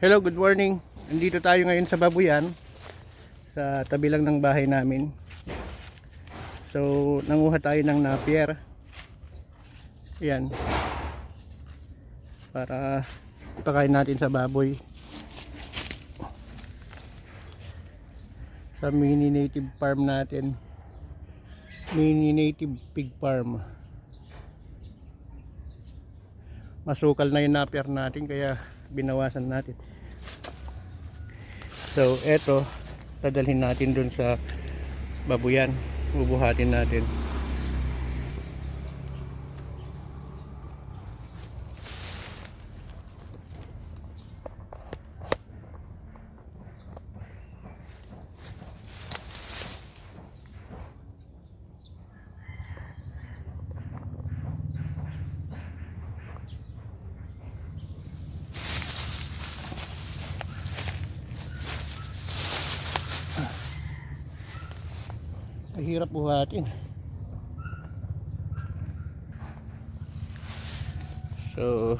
Hello, good morning. Nandito tayo ngayon sa Babuyan. Sa tabi lang ng bahay namin. So, nanguha tayo ng napier. Yan. Para ipakain natin sa baboy. Sa mini native farm natin. Mini native pig farm. Masukal na yung napier natin kaya binawasan natin. So, eto, dadalhin natin dun sa babuyan. Bubuhatin natin. Buhatin. So,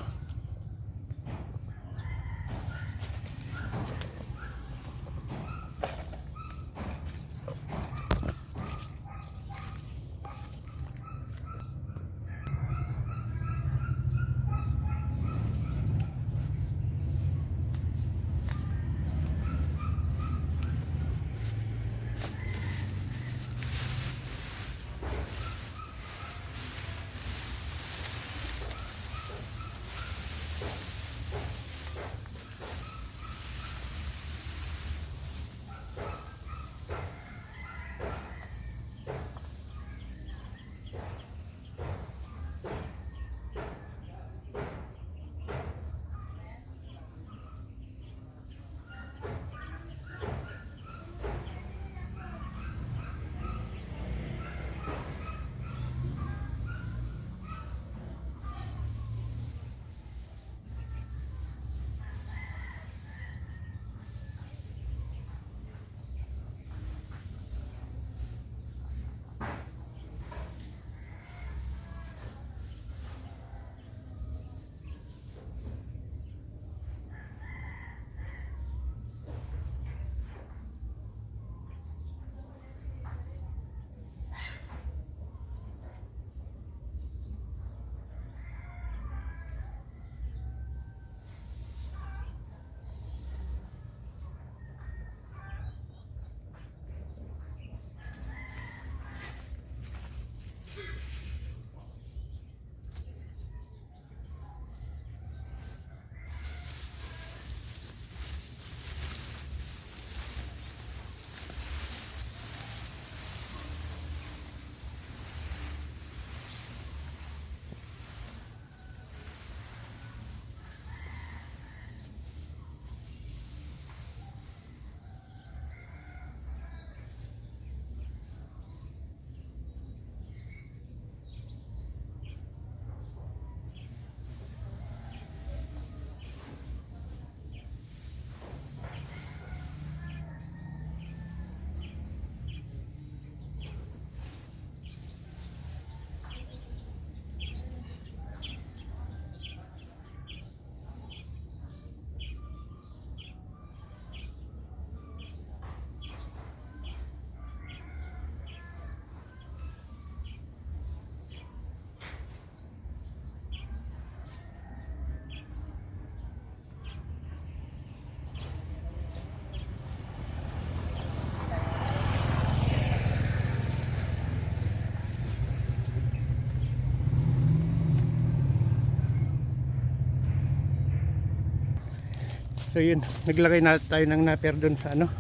so yun, naglagay na tayo ng napier dun sa ano,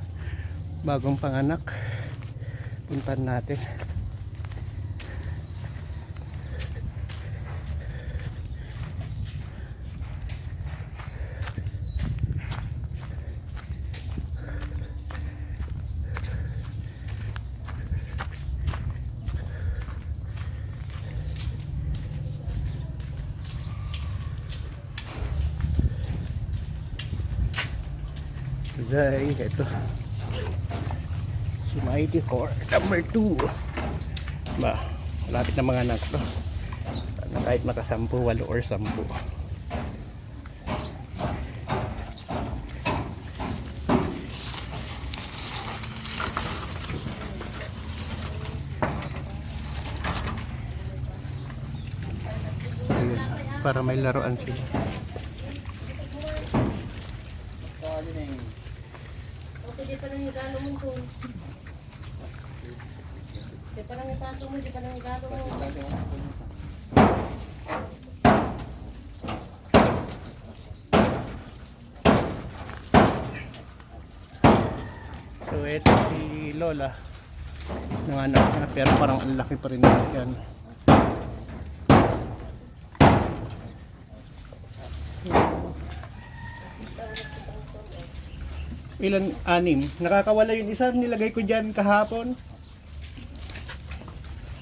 bagong panganak. Puntan natin. Today, ito. Si Mighty 4, number 2. Ba, malapit na mga anak to. Ano, kahit makasampu, walo or sampu. para may laruan sila. Okay, di pa nang igalo mo to. Di pa nang ipato mo, di pa nang igalo mo. So ito si Lola ng anak pero parang ang laki pa rin yan. Ilan? Anim. Nakakawala yung isa. Nilagay ko dyan kahapon.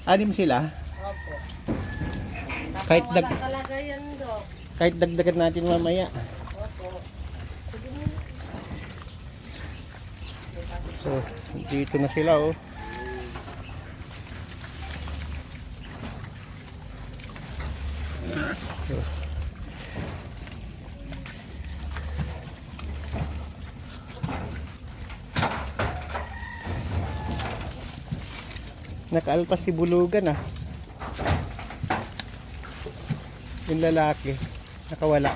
Anim sila. Opo. Kahit dag- talaga yan, Dok. Kahit dagdagan natin mamaya. Opo. So, dito na sila oh. Nakaalpas si Bulugan ah. Yung lalaki. Nakawala.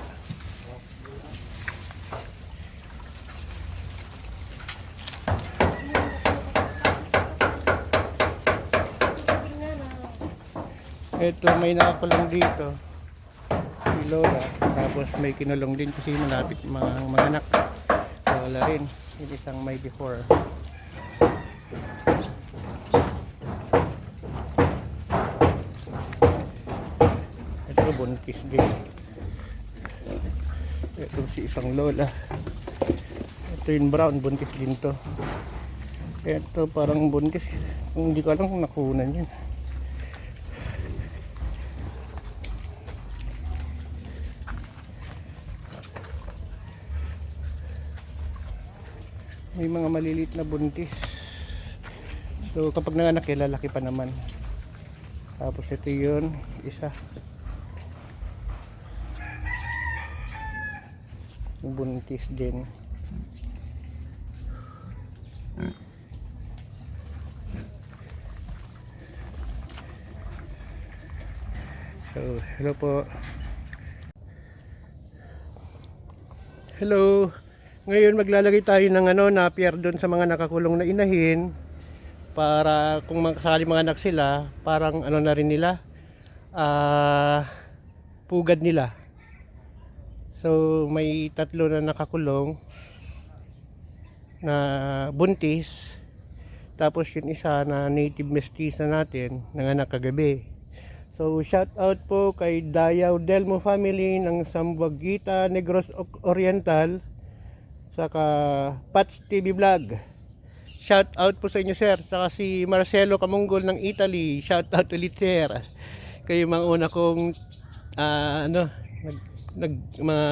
Ito may nakakulong dito. Si Lola. Tapos may kinulong din kasi malapit mga, mga anak. Wala rin. Yung isang may before. Buntis din. Ito si isang Lola. Ito yung brown buntis din to. Ito parang buntis. Hindi ko alam kung nakunan yan. may mga maliliit na buntis so kapag nanganak lalaki pa naman tapos ito yun isa buntis din. So hello po. Hello. Ngayon maglalagay tayo ng ano, napier doon sa mga nakakulong na inahin para kung makasali mga anak sila, parang ano na rin nila, ah pugad nila. So may tatlo na nakakulong na buntis tapos yung isa na native mestiza natin nanganak kagabi. So shout out po kay Dayaw Delmo family ng Sambuaguita Negros Oriental saka Patch TV Vlog. Shout out po sa inyo sir. Saka si Marcelo Kamunggol ng Italy. Shout out ulit sir. Kayo mga una kong ah, ano nag, nag mga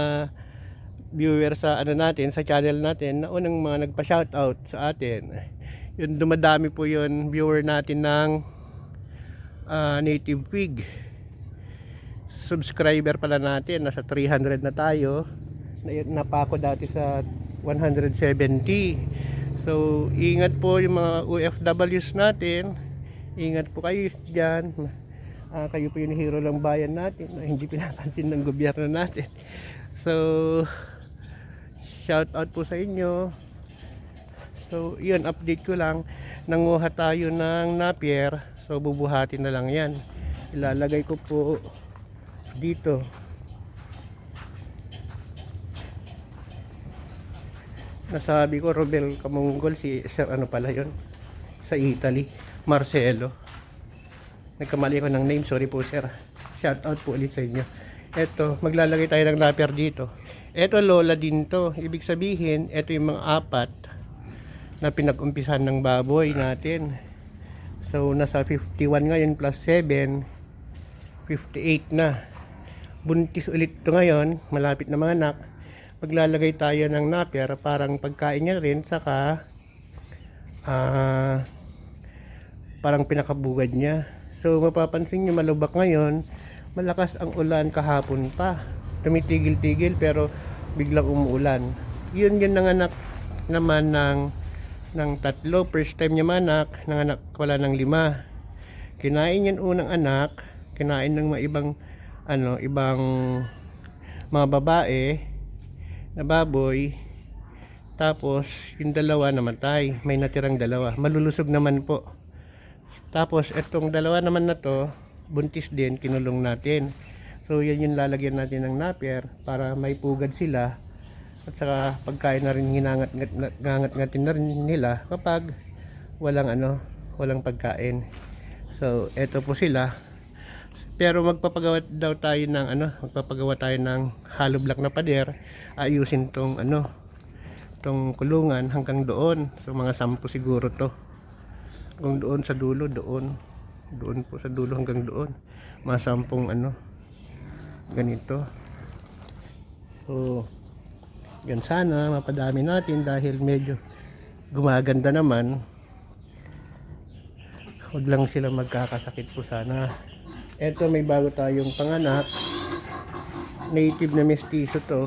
viewer sa ano natin sa channel natin na unang mga nagpa-shout out sa atin. Yun dumadami po yun viewer natin ng ah, Native Pig. Subscriber pala natin nasa 300 na tayo. Na- Napako dati sa 170 so ingat po yung mga OFWs natin ingat po kayo dyan Ah, kayo po yung hero ng bayan natin na hindi pinapansin ng gobyerno natin. So shout out po sa inyo. So yun update ko lang. Nanguha tayo ng napier so bubuhatin na lang yan. Ilalagay ko po dito. Nasabi ko Robel Kamunggol si sir ano pala yon sa Italy Marcelo nagkamali ako ng name. Sorry po sir. Shout out po ulit sa inyo. Eto maglalagay tayo ng lapper dito. Eto lola din to. Ibig sabihin eto yung mga apat na pinag-umpisan ng baboy natin. So nasa 51 ngayon plus 7 58 na. Buntis ulit to ngayon. Malapit na mga anak. Maglalagay tayo ng napier parang pagkain niya rin saka ah parang pinakabugad niya so mapapansin niyo malubak ngayon malakas ang ulan kahapon pa tumitigil-tigil pero biglang umuulan yun yun nanganak naman ng ng tatlo first time niya manak nanganak wala ng lima kinain yan unang anak kinain ng mga ibang ano, ibang mga babae na baboy. Tapos, yung dalawa namatay. May natirang dalawa. Malulusog naman po. Tapos, etong dalawa naman na to, buntis din, kinulong natin. So, yan yung lalagyan natin ng napier para may pugad sila. At saka, pagkain na rin, hinangat-ngatin na rin nila kapag walang ano, walang pagkain. So, eto po sila. Pero magpapagawa daw tayo ng ano, magpapagawa tayo ng hollow block na pader. Ayusin tong ano, tong kulungan hanggang doon. So mga sampu siguro to. Hanggang doon sa dulo, doon. Doon po sa dulo hanggang doon. Mga sampung ano, ganito. So, yan sana, mapadami natin dahil medyo gumaganda naman. Huwag lang sila magkakasakit po sana. Eto may bago tayong panganak. Native na mestizo to.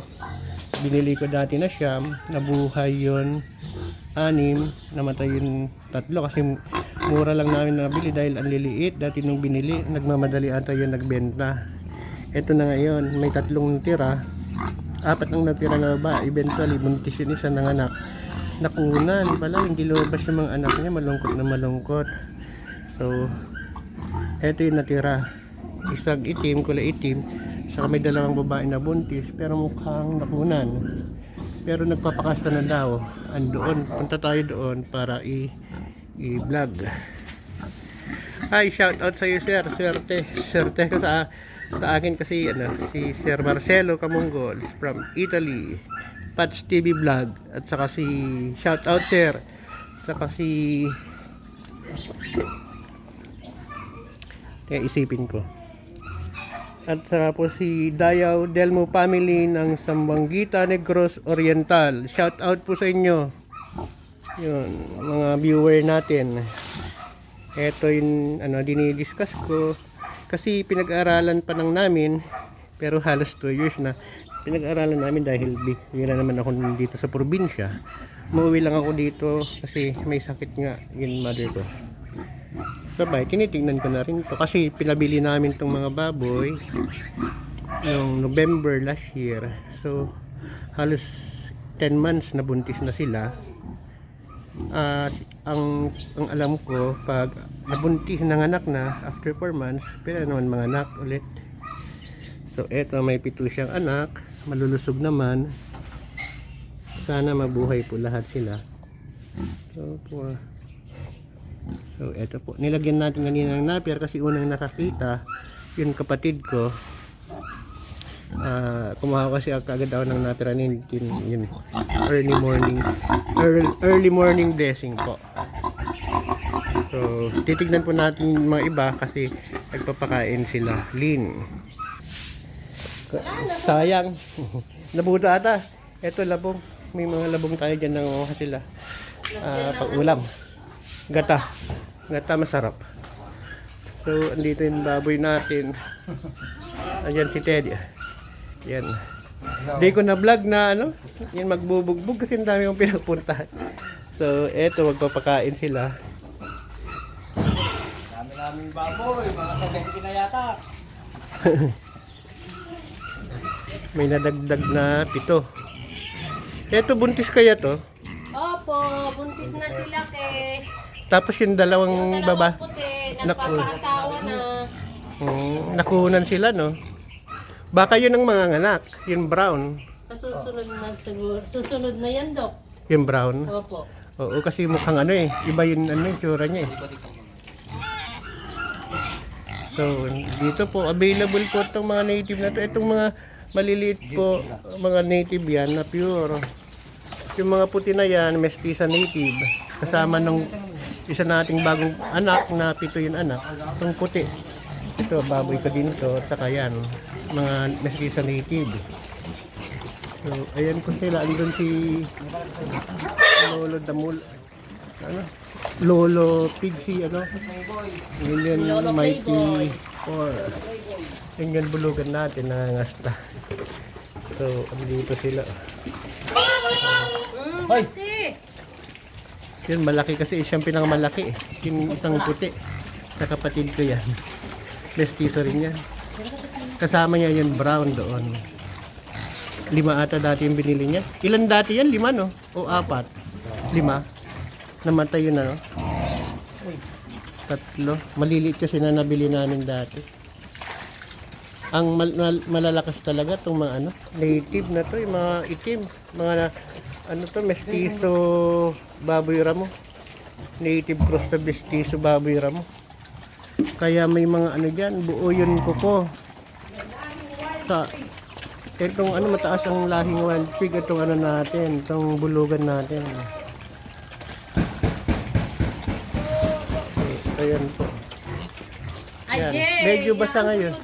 Binili ko dati na siyam. Nabuhay yon anim. Namatay yung tatlo kasi mura lang namin nabili dahil ang liliit. Dati nung binili, nagmamadali ata yung nagbenta. Eto na ngayon, may tatlong tira. Apat ang natira na ba. Eventually, buntis yun isa ng anak. Nakunan pala, hindi lumabas yung mga anak niya. Malungkot na malungkot. So, eto yung natira. Isang itim, kulay itim. Saka may dalawang babae na buntis, pero mukhang nakunan. Pero nagpapakasta na daw. Andoon, punta tayo doon para i- i-vlog. Hi, shout out sa iyo, sir. Swerte. Swerte ka sa, sa akin kasi, ano, si Sir Marcelo Camonggol from Italy. Patch TV Vlog. At saka si, shout out, sir. Saka si, kaya isipin ko. At saka po si Dayaw Delmo family ng Sambanguita Negros Oriental. Shout out po sa inyo. Yun, mga viewer natin. Ito yung ano, dinidiscuss ko. Kasi pinag-aaralan pa lang namin, pero halos 2 years na. Pinag-aaralan namin dahil bihira naman ako dito sa probinsya. Mauwi lang ako dito kasi may sakit nga yung mother ko. Sabay, tinitingnan ko na rin to kasi pinabili namin tong mga baboy noong November last year. So, halos 10 months na buntis na sila. At ang, ang alam ko, pag nabuntis ng anak na, after 4 months, pwede naman mga anak ulit. So, eto, may pito siyang anak. Malulusog naman. Sana mabuhay po lahat sila. So, po, So, eto po. Nilagyan natin kanina ng napier kasi unang nakakita, yun kapatid ko. Ah, kumuha kasi ako agad ako ng napier yun, yun, early morning, early, early morning blessing po. So, titignan po natin mga iba kasi nagpapakain sila. Lean. Sayang. Nabuta ata. Eto labong. May mga labong tayo dyan nanguha sila. Ah, pag ulam. Gata. Gata masarap. So, andito yung baboy natin. Ayan si Teddy. Yan. Hindi ko na vlog na ano, yan magbubugbog kasi ang dami kong pinapuntahan. So, eto, magpapakain sila. Dami naming baboy, mga 70 na yata. May nadagdag na pito. Eto, buntis kaya to. Opo, buntis na sila ke. Tapos yung dalawang Yung baba, dalawang puti, Naku. nagpapaasawa na. mm, nakunan sila, no? Baka yun ang mga anak, yung brown. Sa susunod na siguro. Susunod na yan, Dok. Yung brown. Opo. Oo, kasi mukhang ano eh, iba yung ano, yung tsura niya eh. So, dito po, available po itong mga native na to. Itong mga maliliit po, mga native yan na pure. Yung mga puti na yan, mestiza native. Kasama nung isa nating bagong anak na pito yung anak. Itong puti. Ito, baboy ko din to. Saka yan, mga mestiza native. So, ayan ko sila. Andun si Lolo Damul. Ano? Lolo Pigsi, ano? Million Mighty 4. Yan yung bulugan natin, nangangasta. So, andito sila. Hoy! Yun, malaki kasi siyang pinakamalaki eh. Yung isang puti. Sa kapatid ko yan. Mestizo rin yan. Kasama niya yung brown doon. Lima ata dati yung binili niya. Ilan dati yan? Lima no? O apat? Lima? Namatay yun ano? Tatlo. Maliliit kasi na nabili namin dati. Ang mal- mal- malalakas talaga itong mga ano, native na to, yung mga itim, mga na- ano to, mestizo baboy ramo. Native cross na mestizo baboy ramo. Kaya may mga ano dyan, buo yun kuko. Sa, itong ano mataas ang lahing wild pig, itong ano natin, itong bulugan natin. Okay, ayan po. Yan. Medyo basa ngayon.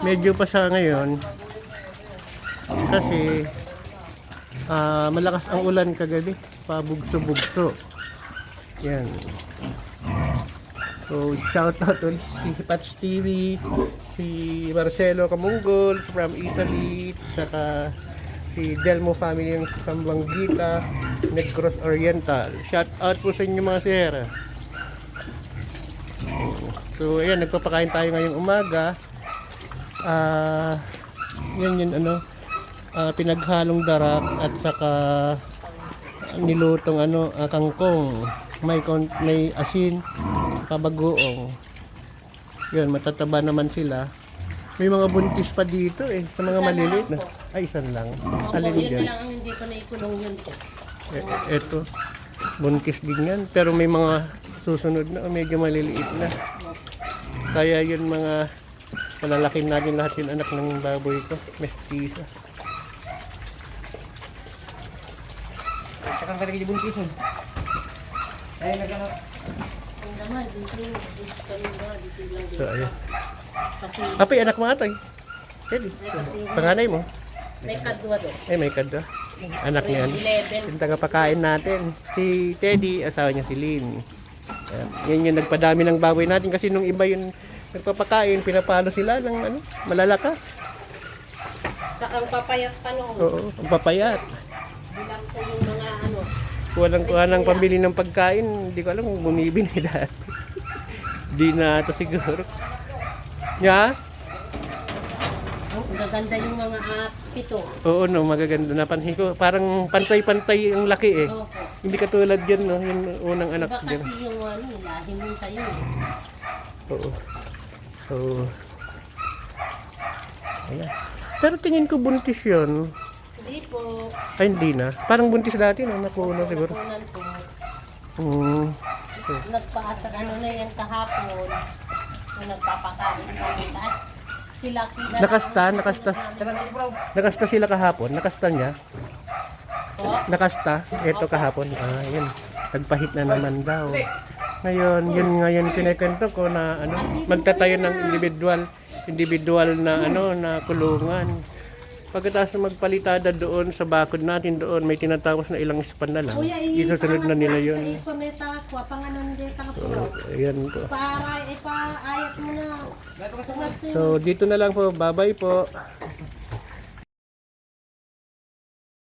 Medyo pa sa ngayon. Kasi ah, malakas ang ulan kagabi. Pabugso-bugso. Yan. So, shout out ulit si Pats TV, si Marcelo Camunggol from Italy, saka si Delmo family ng Sambanggita, Negros Oriental. Shout out po sa inyo mga sir. So, ayan, nagpapakain tayo ngayong umaga. Ah, yan yun ano, ah, pinaghalong darak at saka nilutong ano, ah, kangkong. May kon may asin, kabagoong. Yun, matataba naman sila. May mga buntis pa dito eh, sa mga maliliit na. Ay, isan lang. Alin yun dyan? lang ang hindi ko naikulong yun po. E- eto, buntis din yan. Pero may mga susunod na, medyo maliliit na. Kaya yun mga malalaking natin lahat yung anak ng baboy ko. Mestiza. Sakang ka rin buntis mo. Ay, nagano. Ang. So, ayun. Apay, anak mo atoy. Pwede. Panganay mo. may kadwa doon. Eh, may kadwa. Anak niyan. 11. Yung tagapakain natin. Si Teddy, asawa niya si Lynn. Ayan. Yan yung nagpadami ng baboy natin kasi nung iba yung nagpapakain, pinapalo sila ng ano, malalakas. Sakang papayat pa noon. Oo, ang papayat. Bilang ko. Walang kuha ng pambili ng pagkain. Hindi ko alam kung bumibili dati. Di na ito siguro. Ya? Oh, ang gaganda yung mga pito. Oo no, magaganda. Napansin ko. Parang pantay-pantay ang laki eh. Opo. Hindi katulad yan no, yung unang anak Iba dyan. kasi yung ano, lahi mo tayo eh. Oo. So, ayan. Pero tingin ko buntis yun. Hindi po. Ay, hindi na. Parang buntis dati no, nakuha siguro. Nakunan po. Hmm. Nagpaasa ano na yan kahapon. Kung nagpapakain kami lahat. Sila kila. Nakasta, nakasta. Nakasta sila kahapon. Nakasta niya. Po. Nakasta. Ito kahapon. Ah, yun. Nagpahit na naman daw. Ngayon, yun ngayon kinikwento ko na ano, magtatayo ng individual, individual na ano, na kulungan. Pagkatapos na magpalitada doon sa bakod natin doon, may tinatapos na ilang span na lang. Isusunod na nila yun. Ko, panganan po. Ayan po. Para ipaayat mo na. So, dito na lang po. Bye-bye po.